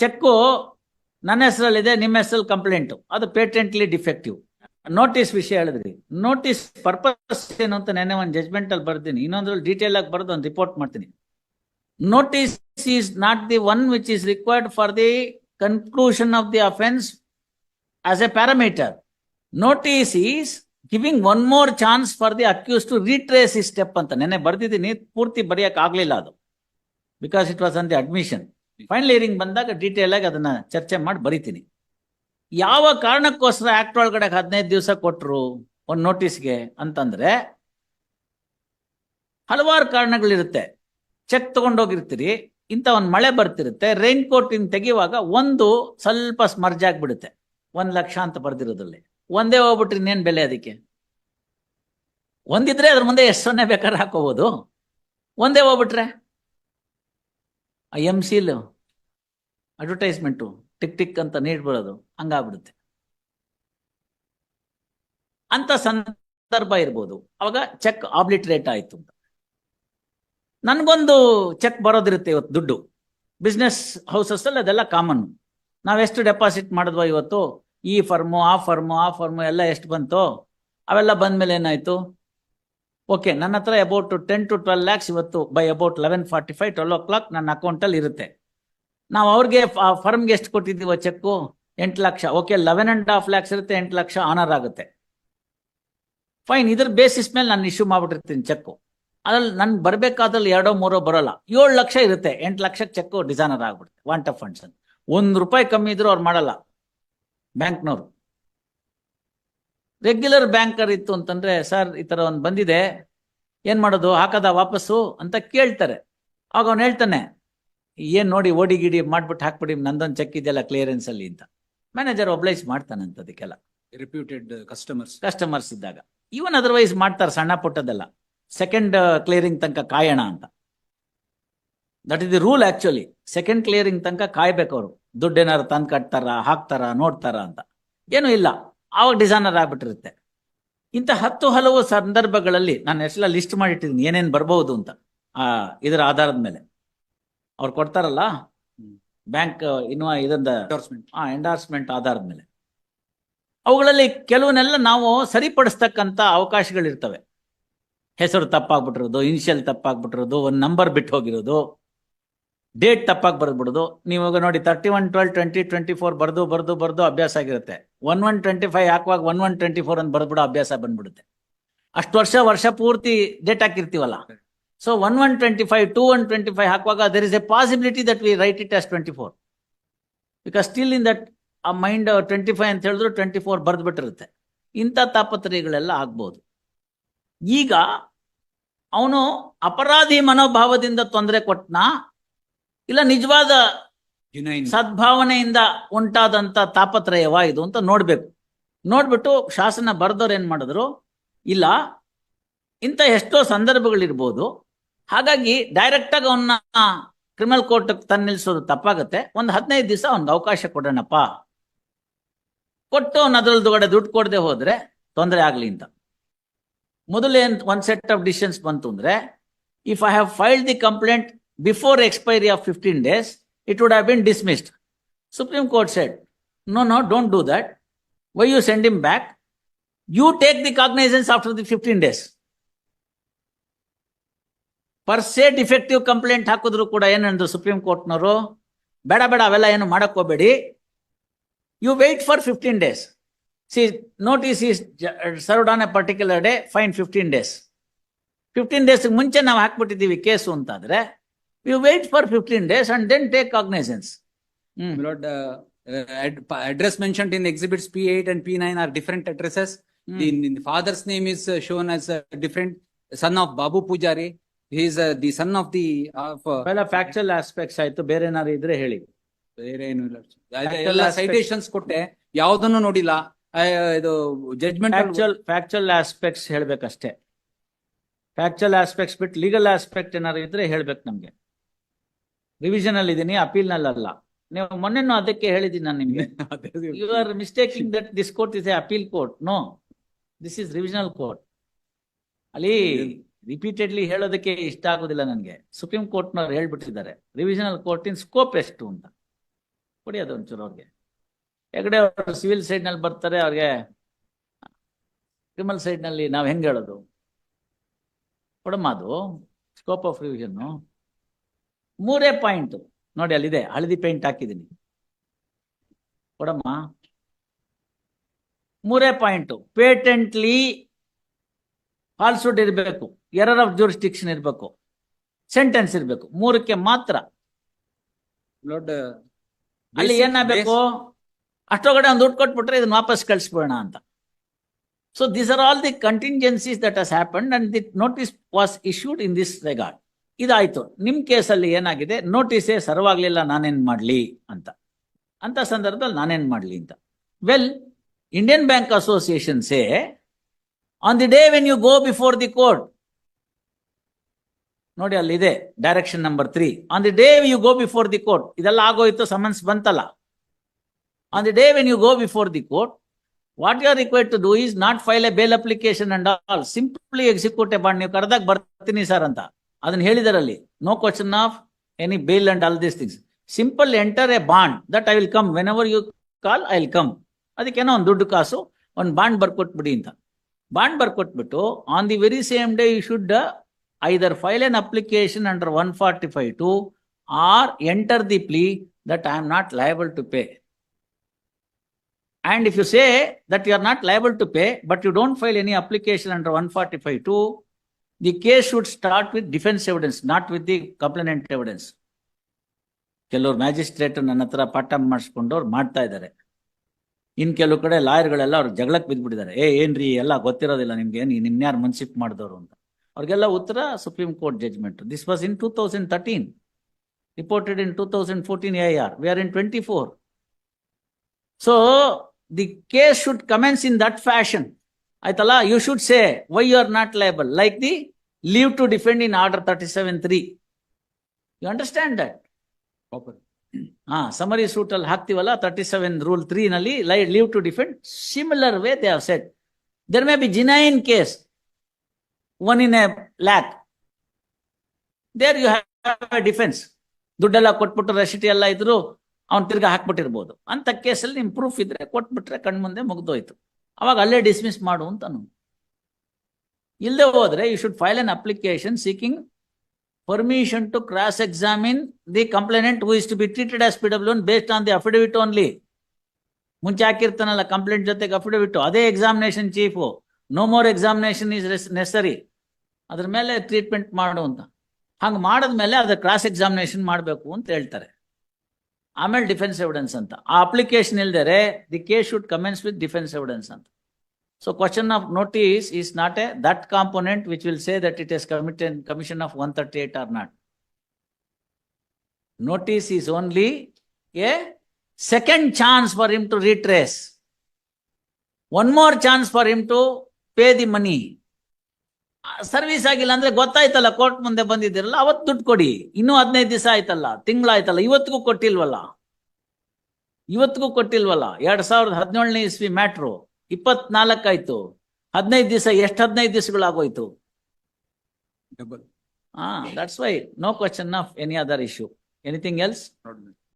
Cheque ನನ್ನ ಹೆಸರಲ್ಲಿದೆ, ನಿಮ್ಮ ಹೆಸರಲ್ಲಿ ಕಂಪ್ಲೇಂಟ್. ಅದು ಪೇಟೆಂಟ್ಲಿ ಡಿಫೆಕ್ಟಿವ್ ನೋಟಿಸ್ ವಿಷಯ ಹೇಳಿದ್ರಿ. ನೋಟಿಸ್ ಪರ್ಪಸ್ ಏನು ಅಂತ ನೆನೆ ಒಂದು ಜಜ್ಮೆಂಟ್ ಅಲ್ಲಿ ಬರ್ತೀನಿ ಇನ್ನೊಂದ್ರಲ್ಲಿ ಡೀಟೇಲ್ ಆಗಿ ಬರೆದು ಒಂದು ರಿಪೋರ್ಟ್ ಮಾಡ್ತೀನಿ. Notice is not the one which is required for the conclusion of the offence as a parameter notice is giving one more chance for the accused to retrace ಈ step ಅಂತ. ನೆನ್ನೆ ಬರ್ದಿದ್ದೀನಿ, ಪೂರ್ತಿ ಬರೆಯಕ್ ಆಗ್ಲಿಲ್ಲ ಅದು. Because it was on the admission final hearing ಬಂದಾಗ detail ಆಗಿ ಅದನ್ನ ಚರ್ಚೆ ಮಾಡಿ ಬರಿತೀನಿ. ಯಾವ ಕಾರಣಕ್ಕೋಸ್ಕರ ಆಕ್ಟ್ ಒಳಗಡೆ ಹದಿನೈದು ದಿವಸ ಕೊಟ್ರು ಒಂದು ನೋಟಿಸ್ಗೆ ಅಂತಂದ್ರೆ, ಹಲವಾರು ಕಾರಣಗಳಿರುತ್ತೆ. ಚೆಕ್ ತಗೊಂಡೋಗಿರ್ತೀರಿ ಇಂಥ ಒಂದು ಮಳೆ ಬರ್ತಿರುತ್ತೆ ರೈನ್ ಕೋಟ್ ತೆಗೆಯುವಾಗ ಒಂದು ಸ್ವಲ್ಪ ಸ್ಮರ್ಜ್ ಆಗ್ಬಿಡುತ್ತೆ. ಒಂದು ಲಕ್ಷ ಅಂತ ಬರ್ದಿರೋದ್ರಲ್ಲಿ. ಒಂದೇ ಹೋಗ್ಬಿಟ್ರಿ ಇನ್ನೇನ್ ಬೆಲೆ ಅದಕ್ಕೆ? ಒಂದಿದ್ರೆ ಅದ್ರ ಮುಂದೆ ಎಷ್ಟು ಸೊನ್ನೆ ಬೇಕಾದ್ರೆ ಹಾಕೋಬಹುದು ಒಂದೇ ಹೋಗ್ಬಿಟ್ರೆ? ಎಂ ಸಿಲ್ ಅಡ್ವರ್ಟೈಸ್ಮೆಂಟು ಟಿಕ್ ಟಿಕ್ ಅಂತ ನೀಡ್ಬಿಡೋದು ಹಂಗಾಗ್ಬಿಡುತ್ತೆ. ಅಂತ ಸಂದರ್ಭ ಇರ್ಬೋದು. ಅವಾಗ ಚೆಕ್ ಆಬ್ಲಿಟ್ರೇಟ್ ಆಯಿತು ಅಂತ. ನನ್ಗೊಂದು ಚೆಕ್ ಬರೋದಿರುತ್ತೆ ಇವತ್ತು ದುಡ್ಡು. ಬಿಸ್ನೆಸ್ ಹೌಸಸ್ ಅಲ್ಲಿ ಅದೆಲ್ಲ ಕಾಮನ್ ನಾವೆಷ್ಟು ಡೆಪಾಸಿಟ್ ಮಾಡಿದ್ವ ಇವತ್ತು, ಈ ಫರ್ಮು ಆ ಫರ್ಮು ಆ ಫರ್ಮು ಎಲ್ಲ ಎಷ್ಟು ಬಂತು, ಅವೆಲ್ಲ ಬಂದ್ಮೇಲೆ ಏನಾಯ್ತು? ಓಕೆ ನನ್ನ ಹತ್ರ about ten to twelve lakhs ಇವತ್ತು by about eleven forty five twelve o'clock ನನ್ನ ಅಕೌಂಟಲ್ಲಿ ಇರುತ್ತೆ. ನಾವು ಅವ್ರಿಗೆ ಫರ್ಮ್ಗೆ ಎಷ್ಟು ಕೊಟ್ಟಿದ್ದೀವೋ ಚೆಕ್ಕು? ಎಂಟು lakh. Okay eleven and half lakhs ಇರುತ್ತೆ, ಎಂಟು ಲಕ್ಷ ಆನರ್ ಆಗುತ್ತೆ. ಫೈನ್ ಇದ್ರ ಬೇಸಿಸ್ ಮೇಲೆ ನಾನು ಇಶ್ಯೂ ಮಾಡ್ಬಿಟ್ಟಿರ್ತೀನಿ ಚೆಕ್ಕು. ಅದ್ರಲ್ಲಿ ನನ್ಗೆ ಬರ್ಬೇಕಾದ್ರಲ್ಲಿ ಎರಡೋ ಮೂರೋ ಬರೋಲ್ಲ. ಏಳು ಲಕ್ಷ ಇರುತ್ತೆ, ಎಂಟು ಲಕ್ಷಕ್ಕೆ ಚೆಕ್ಕು ಡಿಸೈನರ್ ಆಗ್ಬಿಡುತ್ತೆ ವಾಂಟ್ ಆಫ್ ಫಂಡ್ಸ್ ಒಂದು ರೂಪಾಯಿ ಕಮ್ಮಿ ಇದ್ರೂ ಅವ್ರು ಮಾಡಲ್ಲ. ಬ್ಯಾಂಕ್ನವರು. ರೆಗ್ಯುಲರ್ ಬ್ಯಾಂಕರ್ ಇತ್ತು ಅಂತಂದ್ರೆ ಸರ್ ಈ ತರ ಒಂದು ಬಂದಿದೆ. ಏನ್ ಮಾಡೋದು? ಹಾಕದ ವಾಪಸ್ಸು? ಅಂತ ಕೇಳ್ತಾರೆ. ಆಗ ಅವನು ಹೇಳ್ತಾನೆ ಏನ್ ನೋಡಿ ಓಡಿ ಗಿಡಿ ಮಾಡ್ಬಿಟ್ಟು ಹಾಕ್ಬಿಡಿ ನಂದೊಂದು ಚೆಕ್ ಇದೆಯಲ್ಲ ಕ್ಲಿಯರೆನ್ಸ್ ಅಲ್ಲಿ ಅಂತ. ಮ್ಯಾನೇಜರ್ ಒಬ್ಲೈಸ್ ಮಾಡ್ತಾನೆ ಅಂತ ಅದಕ್ಕೆಲ್ಲ ರೆಪ್ಯೂಟೆಡ್ ಕಸ್ಟಮರ್ಸ್ ಕಸ್ಟಮರ್ಸ್ ಇದ್ದಾಗ. ಇವನ್ ಅದರ್ವೈಸ್ ಮಾಡ್ತಾರೆ ಸಣ್ಣ ಪುಟ್ಟದೆಲ್ಲ ಸೆಕೆಂಡ್ ಕ್ಲಿಯರಿಂಗ್ ತನಕ ಕಾಯೋಣ ಅಂತ. That is the rule actually second clearing ತನಕ ಕಾಯ್ಬೇಕು ಅವರು. ದುಡ್ಡು ಏನಾರು ತಂದು ಕಟ್ತಾರ ಹಾಕ್ತಾರ ನೋಡ್ತಾರ ಅಂತ. ಏನೂ ಇಲ್ಲ. ಆವಾಗ ಡಿಸೈನರ್ ಆಗ್ಬಿಟ್ಟಿರುತ್ತೆ. ಇಂಥ ಹತ್ತು ಹಲವು ಸಂದರ್ಭಗಳಲ್ಲಿ ನಾನು ಎಷ್ಟೆಲ್ಲ ಲಿಸ್ಟ್ ಮಾಡಿಟ್ಟಿದ್ದೀನಿ ಏನೇನು ಬರಬಹುದು ಅಂತ ಆ ಇದರ ಆಧಾರದ ಮೇಲೆ. ಅವ್ರು ಕೊಡ್ತಾರಲ್ಲ ಬ್ಯಾಂಕ್ ಇನ್ನು ಇದೊಂದು ಎಂಡೋರ್ಸ್ಮೆಂಟ್ ಆ ಎಂಡಾರ್ಸ್ಮೆಂಟ್ ಆಧಾರದ ಮೇಲೆ. ಅವುಗಳಲ್ಲಿ ಕೆಲವನ್ನೆಲ್ಲ ನಾವು ಸರಿಪಡಿಸ್ತಕ್ಕಂಥ ಅವಕಾಶಗಳಿರ್ತವೆ. ಹೆಸರು ತಪ್ಪಾಗ್ಬಿಟ್ಟಿರೋದು ಇನಿಷಿಯಲ್ ತಪ್ಪಾಗ್ಬಿಟ್ಟಿರೋದು ಒಂದು ನಂಬರ್ ಬಿಟ್ಟು ಹೋಗಿರೋದು. ಡೇಟ್ ತಪ್ಪಾಗಿ ಬರೆದ್ಬಿಡೋದು. ನೀವು ನೋಡಿ thirty one twelve twenty twenty four ಬರೆದು, ಬರ್ದು, ಬರೆದು ಅಭ್ಯಾಸ ಆಗಿರುತ್ತೆ. ಒನ್ ಒನ್ ಟ್ವೆಂಟಿ ಫೈವ್ ಹಾಕುವಾಗ ಒನ್ ಒನ್ ಟ್ವೆಂಟಿ ಫೋರ್ ಅಂತ ಬರ್ದ್ಬಿಡೋ ಅಭ್ಯಾಸ ಬಂದ್ಬಿಡುತ್ತೆ. ಅಷ್ಟು ವರ್ಷ ವರ್ಷ ಪೂರ್ತಿ date ಹಾಕಿರ್ತೀವಲ್ಲ. So one one twenty five two one twenty five ಹಾಕುವಾಗ there is a possibility that we write it as twenty four because still in that ಆ ಮೈಂಡ್ ಟ್ವೆಂಟಿ ಫೈವ್ ಅಂತ ಹೇಳಿದ್ರು ಟ್ವೆಂಟಿ ಫೋರ್ ಬರೆದ್ಬಿಟ್ಟಿರುತ್ತೆ. ಇಂಥ ತಾಪತ್ರಯಗಳೆಲ್ಲ ಆಗ್ಬೋದು. ಈಗ ಅವನು ಅಪರಾಧಿ ಮನೋಭಾವದಿಂದ ತೊಂದರೆ ಕೊಟ್ನಾ? ಇಲ್ಲ ನಿಜವಾದ ಸದ್ಭಾವನೆಯಿಂದ ಉಂಟಾದಂತ ತಾಪತ್ರಯವ ಇದು ಅಂತ ನೋಡ್ಬೇಕು. ನೋಡ್ಬಿಟ್ಟು ಶಾಸನ ಬರ್ದವ್ರು ಏನ್ ಮಾಡಿದ್ರು? ಇಲ್ಲ ಇಂಥ ಎಷ್ಟೋ ಸಂದರ್ಭಗಳಿರ್ಬೋದು. ಹಾಗಾಗಿ ಡೈರೆಕ್ಟ್ ಆಗಿ ಅವನ್ನ ಕ್ರಿಮಿನಲ್ ಕೋರ್ಟ್ ತನ್ನ ನಿಲ್ಸೋದು ತಪ್ಪಾಗತ್ತೆ. ಒಂದು ಹದಿನೈದು ದಿವಸ ಅವ್ನಿಗೆ ಅವಕಾಶ ಕೊಡೋಣಪ್ಪ. ಕೊಟ್ಟು ಅವ್ನ ಅದ್ರಲ್ದೊಳಗಡೆ ದುಡ್ಡು ಕೊಡದೆ ಹೋದ್ರೆ ತೊಂದರೆ ಆಗ್ಲಿ ಅಂತ. ಮೊದಲು ಒಂದ್ ಸೆಟ್ ಆಫ್ ಡಿಸಿಷನ್ಸ್ ಬಂತು ಅಂದ್ರೆ if I have filed the complaint before expiry of fifteen days it would have been dismissed. Supreme Court said, no, no, don't do that. Why you send him back? You take the cognizance after the 15 days. Per se defective complaint ಹಾಕಿದ್ರು ಕೂಡ ಏನಂದ್ರು supreme ಕೋರ್ಟ್ನವರು ಬೇಡ ಬೇಡ ಅವೆಲ್ಲ ಏನು ಮಾಡಕ್ ಹೋಗ್ಬೇಡಿ you wait for fifteen days see notice is served on a particular day fine fifteen days fifteen ಡೇಸ್ಗೆ ಮುಂಚೆ ನಾವು ಹಾಕ್ಬಿಟ್ಟಿದ್ದೀವಿ ಕೇಸು ಅಂತಾದ್ರೆ you wait for fifteen days and then take cognizance hmm Lord, uh, uh, ad- address mentioned in exhibits P8 and P9 are different addresses. Mm. The, the father's name is uh, shown as uh, different, son of Babu Pujari. He is uh, the son of the, of, uh, Well, factual aspects ಆಯ್ತು ಬೇರೆ ಏನಾದ್ರು ಇದ್ರೆ ಹೇಳಿ ಬೇರೆ ಏನು ಇಲ್ಲ. Factual ಎಲ್ಲ aspect- citations ಕೊಟ್ಟೆ, ಯಾವ್ದನ್ನು ನೋಡಿಲ್ಲ. ಆ, ಇದು ಜಡ್ಜ್ಮೆಂಟ್ ಫ್ಯಾಕ್ಚುಯಲ್ ಫ್ಯಾಕ್ಚುಯಲ್ ಆಸ್ಪೆಕ್ಟ್ಸ್ ಹೇಳ್ಬೇಕಷ್ಟೇ ಫ್ಯಾಕ್ಚುಯಲ್ ಆಸ್ಪೆಕ್ಟ್ಸ್ ಬಿಟ್ಟು ಲೀಗಲ್ ಆಸ್ಪೆಕ್ಟ್ ಏನಾದ್ರು ಇದ್ರೆ ಹೇಳ್ಬೇಕು ನಮ್ಗೆ ರಿವಿಷನ್ ಅಲ್ಲಿ ಇದೀನಿ ಅಪೀಲ್ ನಲ್ಲಲ್ಲ ನೀವು ಮೊನ್ನೆನೂ ಅದಕ್ಕೆ ಹೇಳಿದ್ದೀನಿ ನಾನು ನಿಮಗೆ. You are mistaking that this court is a appeal court no this is revisional court ಅಲ್ಲಿ ರಿಪೀಟೆಡ್ಲಿ ಹೇಳೋದಕ್ಕೆ ಇಷ್ಟ ಆಗೋದಿಲ್ಲ ನನಗೆ. ಸುಪ್ರೀಂ ಕೋರ್ಟ್ನವ್ರು ಹೇಳ್ಬಿಟ್ಟಿದ್ದಾರೆ. ರಿವಿಷನಲ್ ಕೋರ್ಟಿನ ಸ್ಕೋಪ್ ಎಷ್ಟು ಅಂತ. ಕೊಡಿ ಅದು ಒಂಚೂರು ಅವ್ರಿಗೆ. ಎಗಡೆ ಅವರು ಸಿವಿಲ್ ಸೈಡ್ನಲ್ಲಿ ಬರ್ತಾರೆ ಅವ್ರಿಗೆ ಕ್ರಿಮಿನಲ್ ಸೈಡ್ನಲ್ಲಿ ನಾವ್ ಹೆಂಗ್ ಹೇಳೋದು? ಕೊಡಮ್ಮ ಅದು. ಸ್ಕೋಪ್ ಆಫ್ ರಿವಿಷನ್ ಮೂರೇ ಪಾಯಿಂಟ್. ನೋಡಿ ಅಲ್ಲಿದೆ. ಹಳದಿ ಪೇಂಟ್ ಹಾಕಿದ್ದೀನಿ. ಕೊಡಮ್ಮ. ಮೂರೇ ಪಾಯಿಂಟ್. ಪೇಟೆಂಟ್ಲಿ ಫಾಲ್ಸ್ಹುಡ್ ಇರಬೇಕು. ಎರರ್ ಆಫ್ ಜೂರಿಸ್ಟಿಕ್ಷನ್ ಇರಬೇಕು. ಸೆಂಟೆನ್ಸ್ ಇರಬೇಕು. ಮೂರಕ್ಕೆ ಮಾತ್ರ. ಅಲ್ಲಿ ಏನಾಗಬೇಕು? ಅಷ್ಟೊಳಗಡೆ ಒಂದು ದುಡ್ಡು ಕೊಟ್ಬಿಟ್ರೆ ಇದನ್ನ ವಾಪಸ್ ಕಳಿಸ್ಬೋಣ ಅಂತ. So this are all the contingencies that has happen and the notice was issued in this regard ಇದಾಯ್ತು. ನಿಮ್ ಕೇಸಲ್ಲಿ ಏನಾಗಿದೆ? ನೋಟಿಸೇ ಸರ್ವಾಗ್ಲಿಲ್ಲ ನಾನೇನ್ ಮಾಡ್ಲಿ ಅಂತ. ಅಂತ ಸಂದರ್ಭದಲ್ಲಿ ನಾನೇನ್ ಮಾಡ್ಲಿ ಅಂತ. Well Indian Bank Association say on the day when you go before the court ನೋಡಿ ಅಲ್ಲಿ ಇದೆ direction number three on the day you go before the court ಇದೆಲ್ಲ ಆಗೋಯ್ತು ಸಮನ್ಸ್ ಬಂತಲ್ಲ. On the day when you go before the court what you are required to do is not file a bail application and all simply execute a bond ನೀವು ಕರೆದಾಗ ಬರ್ತೀನಿ sir ಅಂತ. ಅದನ್ನ ಹೇಳಿದಾರಲ್ಲಿ no question of any bill and all these things simple enter a bond that I will come whenever you call I will come ಅದಕ್ಕೇನೋ ಒಂದು ದುಡ್ಡು ಕಾಸು ಒಂದು bond ಬರ್ಕೊಟ್ಬಿಡಿ ಅಂತ. Bond ಬರ್ಕೊಟ್ಬಿಟ್ಟು on the very same day you should either file an application under one forty five two or enter the plea that I am not liable to pay And if you say that you are not liable to pay, but you don't file any application under one forty five two, the case should start with defence evidence not with the complainant evidence ಕೆಲವ್ರು magistrate ನನ್ನ ಹತ್ರ ಪಾಠ ಮಾಡಿಸ್ಕೊಂಡು ಅವ್ರು ಮಾಡ್ತಾ ಇದ್ದಾರೆ. ಇನ್ ಕೆಲವು ಕಡೆ ಲಾಯರ್ಗಳೆಲ್ಲ ಅವ್ರು ಜಗಳಕ್ಕೆ ಬಿದ್ದ್ಬಿಟ್ಟಿದ್ದಾರೆ ಏ, ಏನ್ರಿ ಎಲ್ಲ ಗೊತ್ತಿರೋದಿಲ್ಲ ನಿಮ್ಗೆ ನಿನ್ಯಾರು ಮನ್ಸಿಪ್ ಮಾಡಿದವರು ಅಂತ. ಅವ್ರಿಗೆಲ್ಲ ಉತ್ತರ supreme court judgment this was in two thousand thirteen reported in two thousand fourteen A R V R in twenty four so the case should commence in that fashion ಆಯ್ತಲ್ಲ? You should say why you are not liable like the leave to defend in order thirty seven three you understand that. ಹಾ summary suit ಅಲ್ಲಿ ಹಾಕ್ತಿವಲ್ಲ? Thirty seven rule three ನಲ್ಲಿ ಲೈ leave to defend similar way they have set there may be genuine case one in a lakh there you have a defence ದುಡ್ಡೆಲ್ಲ ಕೊಟ್ಬಿಟ್ಟು ರೆಸಿಟಿ ಎಲ್ಲ ಇದ್ರು ಅವ್ನು ತಿರ್ಗಾ ಹಾಕ್ಬಿಟ್ಟಿರ್ಬೋದು. ಅಂತ ಕೇಸಲ್ಲಿ ನಿಮ್ ಪ್ರೂಫ್ ಇದ್ರೆ ಕೊಟ್ಬಿಟ್ರೆ ಕಣ್ಮುಂದೆ ಮುಗ್ದೋಯ್ತು. ಅವಾಗ ಅಲ್ಲೇ ಡಿಸ್ಮಿಸ್ ಮಾಡು ಅಂತನು ಇಲ್ಲದೆ ಹೋದ್ರೆ you should file an application seeking permission to cross examine the complainant who is to be treated as P W based on the affidavit only ಮುಂಚೆ ಹಾಕಿರ್ತಾನಲ್ಲ ಕಂಪ್ಲೇಂಟ್ ಜೊತೆಗೆ ಅಫಿಡವಿಟ್ ಅದೇ examination chief no more examination is necessary ಅದ್ರ ಮೇಲೆ treatment ಮಾಡು ಅಂತ. ಹಂಗೆ ಮಾಡಿದ್ಮೇಲೆ ಅದ್ರ ಕ್ರಾಸ್ ಎಕ್ಸಾಮಿನೇಷನ್ ಮಾಡಬೇಕು ಅಂತ ಹೇಳ್ತಾರೆ. ಆಮೇಲೆ ಡಿಫೆನ್ಸ್ ಎವಿಡೆನ್ಸ್ ಅಂತ ಆ application ಇಲ್ದರೆ the case should commence with defence evidence ಅಂತ so question of notice is not a that component which will say that it is committed commission of one thirty eight or not notice is only a second chance for him to retrace. One more chance for him to pay the money. Service ಆಗಿಲ್ಲ ಅಂದ್ರೆ ಗೊತ್ತಾಯ್ತಲ್ಲ court ಮುಂದೆ ಬಂದಿದ್ದೀರಲ್ಲ ಅವತ್ತು ದುಡ್ಡು ಕೊಡಿ. ಇನ್ನೂ ಹದಿನೈದು ದಿವಸ ಆಯ್ತಲ್ಲ ತಿಂಗಳಾಯ್ತಲ್ಲ ಇವತ್ತಿಗೂ ಕೊಟ್ಟಿಲ್ವಲ್ಲ? ಇವತ್ತಿಗೂ ಕೊಟ್ಟಿಲ್ವಲ್ಲ? ಎರಡ್ ಸಾವಿರದ ಹದಿನೇಳನೇ ಇಸ್ವಿ ಮ್ಯಾಟ್ರು ಇಪ್ಪತ್ನಾಲ್ಕಾಯ್ತು ಹದಿನೈದು ದಿವಸ ಎಷ್ಟು ಹದಿನೈದು ದಿವಸಗಳಾಗೋಯ್ತು. ಹಾ that's why no question of any other issue anything else